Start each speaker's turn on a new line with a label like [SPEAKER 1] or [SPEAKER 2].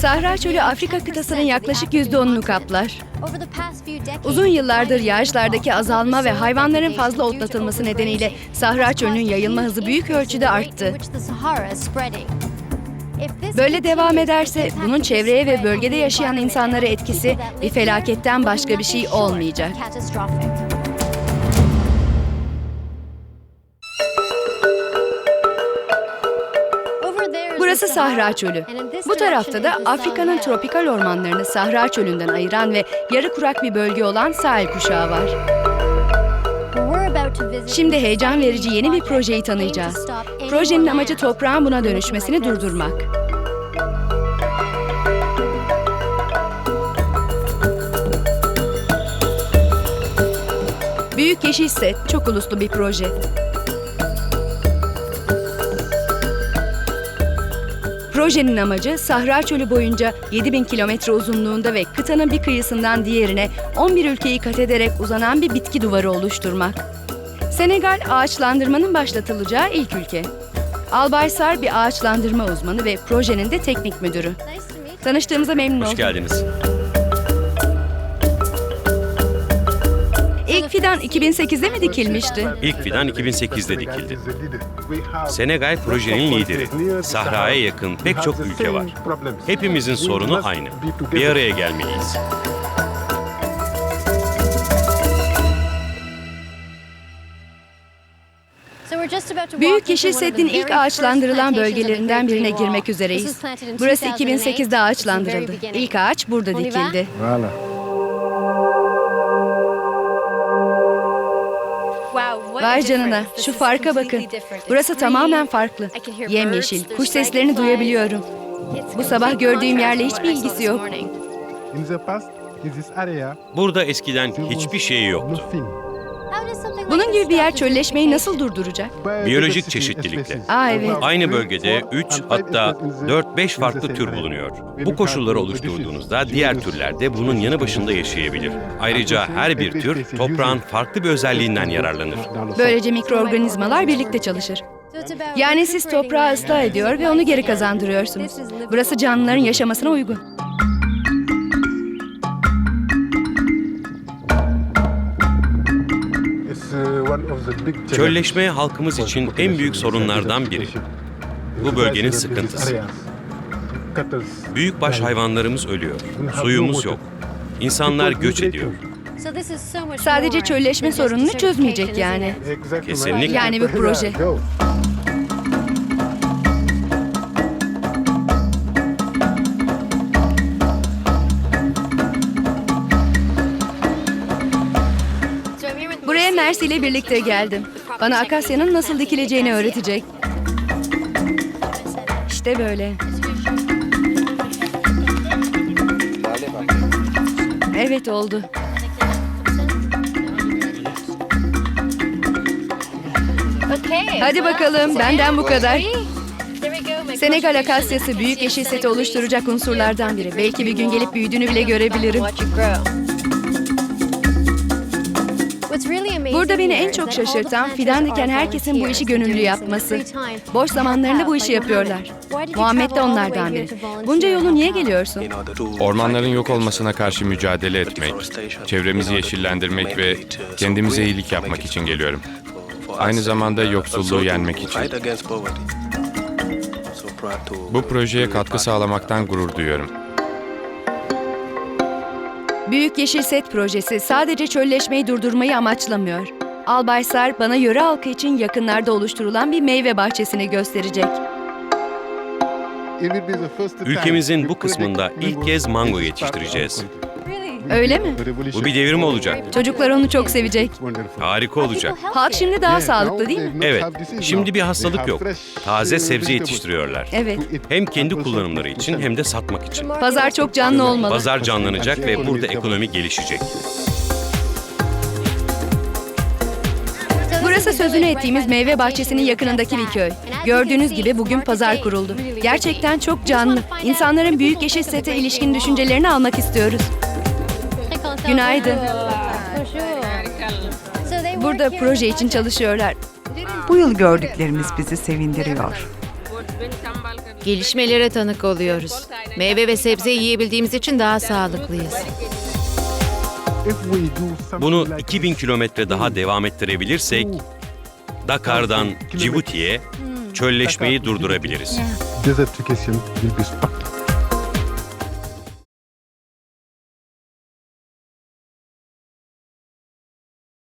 [SPEAKER 1] Sahra çölü Afrika kıtasının yaklaşık %10'unu kaplar. Uzun yıllardır yağışlardaki azalma ve hayvanların fazla otlatılması nedeniyle Sahra çölünün yayılma hızı büyük ölçüde arttı. Böyle devam ederse bunun çevreye ve bölgede yaşayan insanlara etkisi bir felaketten başka bir şey olmayacak. Burası Sahra Çölü. Bu tarafta da Afrika'nın tropikal ormanlarını Sahra Çölü'nden ayıran ve yarı kurak bir bölge olan sahil kuşağı var. Şimdi heyecan verici yeni bir projeyi tanıyacağız. Projenin amacı toprağın buna dönüşmesini durdurmak. Büyük Yeşil Set çok uluslu bir proje. Projenin amacı Sahra Çölü boyunca 7000 kilometre uzunluğunda ve kıtanın bir kıyısından diğerine 11 ülkeyi kat ederek uzanan bir bitki duvarı oluşturmak. Senegal ağaçlandırmanın başlatılacağı ilk ülke. Albaysar bir ağaçlandırma uzmanı ve projenin de teknik müdürü. Tanıştığımıza memnun
[SPEAKER 2] Hoş
[SPEAKER 1] oldum.
[SPEAKER 2] geldiniz.
[SPEAKER 1] Fidan 2008'de mi dikilmişti?
[SPEAKER 2] İlk fidan 2008'de dikildi. Senegal projenin lideri. Sahraya yakın pek çok ülke var. Hepimizin sorunu aynı. Bir araya gelmeliyiz.
[SPEAKER 1] Büyük Yeşil Set'in ilk ağaçlandırılan bölgelerinden birine girmek üzereyiz. Burası 2008'de ağaçlandırıldı. İlk ağaç burada dikildi.
[SPEAKER 3] Voilà.
[SPEAKER 1] Vay canına, şu farka bakın. Burası tamamen farklı. Yemyeşil, kuş seslerini duyabiliyorum. Bu sabah gördüğüm yerle hiçbir ilgisi yok.
[SPEAKER 2] Burada eskiden hiçbir şey yoktu.
[SPEAKER 1] Bunun gibi bir yer çölleşmeyi nasıl durduracak?
[SPEAKER 2] Biyolojik çeşitlilikle.
[SPEAKER 1] Aa evet.
[SPEAKER 2] Aynı bölgede 3 hatta 4-5 farklı tür bulunuyor. Bu koşulları oluşturduğunuzda diğer türler de bunun yanı başında yaşayabilir. Ayrıca her bir tür toprağın farklı bir özelliğinden yararlanır.
[SPEAKER 1] Böylece mikroorganizmalar birlikte çalışır. Yani siz toprağı ıslah ediyor ve onu geri kazandırıyorsunuz. Burası canlıların yaşamasına uygun.
[SPEAKER 2] Çölleşme halkımız için en büyük sorunlardan biri. Bu bölgenin sıkıntısı. Büyükbaş hayvanlarımız ölüyor. Suyumuz yok. İnsanlar göç ediyor.
[SPEAKER 1] Sadece çölleşme sorununu çözmeyecek yani.
[SPEAKER 2] Kesinlikle.
[SPEAKER 1] Yani bir proje. Mersi ile birlikte geldim. Bana akasyanın nasıl dikileceğini öğretecek. İşte böyle. Evet oldu. Hadi bakalım, benden bu kadar. Senegal akasyası büyük yeşil seti oluşturacak unsurlardan biri. Belki bir gün gelip büyüdüğünü bile görebilirim. Burada beni en çok şaşırtan fidan diken herkesin bu işi gönüllü yapması. Boş zamanlarında bu işi yapıyorlar. Muhammed de onlardan biri. Bunca yolu niye geliyorsun?
[SPEAKER 4] Ormanların yok olmasına karşı mücadele etmek, çevremizi yeşillendirmek ve kendimize iyilik yapmak için geliyorum. Aynı zamanda yoksulluğu yenmek için. Bu projeye katkı sağlamaktan gurur duyuyorum.
[SPEAKER 1] Büyük Yeşil Set projesi sadece çölleşmeyi durdurmayı amaçlamıyor. Albaysar bana yöre halkı için yakınlarda oluşturulan bir meyve bahçesini gösterecek.
[SPEAKER 2] Ülkemizin bu kısmında ilk kez mango yetiştireceğiz.
[SPEAKER 1] Öyle mi?
[SPEAKER 2] Bu bir devrim olacak.
[SPEAKER 1] Çocuklar onu çok sevecek.
[SPEAKER 2] Harika olacak.
[SPEAKER 1] Halk şimdi daha sağlıklı değil mi?
[SPEAKER 2] Evet, şimdi bir hastalık yok. Taze sebze yetiştiriyorlar.
[SPEAKER 1] Evet.
[SPEAKER 2] Hem kendi kullanımları için hem de satmak için.
[SPEAKER 1] Pazar çok canlı olmalı.
[SPEAKER 2] Pazar canlanacak ve burada ekonomi gelişecek.
[SPEAKER 1] Burası sözünü ettiğimiz meyve bahçesinin yakınındaki bir köy. Gördüğünüz gibi bugün pazar kuruldu. Gerçekten çok canlı. İnsanların büyük yeşil sete ilişkin düşüncelerini almak istiyoruz. Günaydın. Burada proje için çalışıyorlar.
[SPEAKER 5] Bu yıl gördüklerimiz bizi sevindiriyor. Gelişmelere tanık oluyoruz. Meyve ve sebze yiyebildiğimiz için daha sağlıklıyız.
[SPEAKER 2] Bunu
[SPEAKER 3] like
[SPEAKER 2] 2000
[SPEAKER 3] this,
[SPEAKER 2] kilometre daha devam ettirebilirsek Dakar'dan Cibuti'ye çölleşmeyi durdurabiliriz.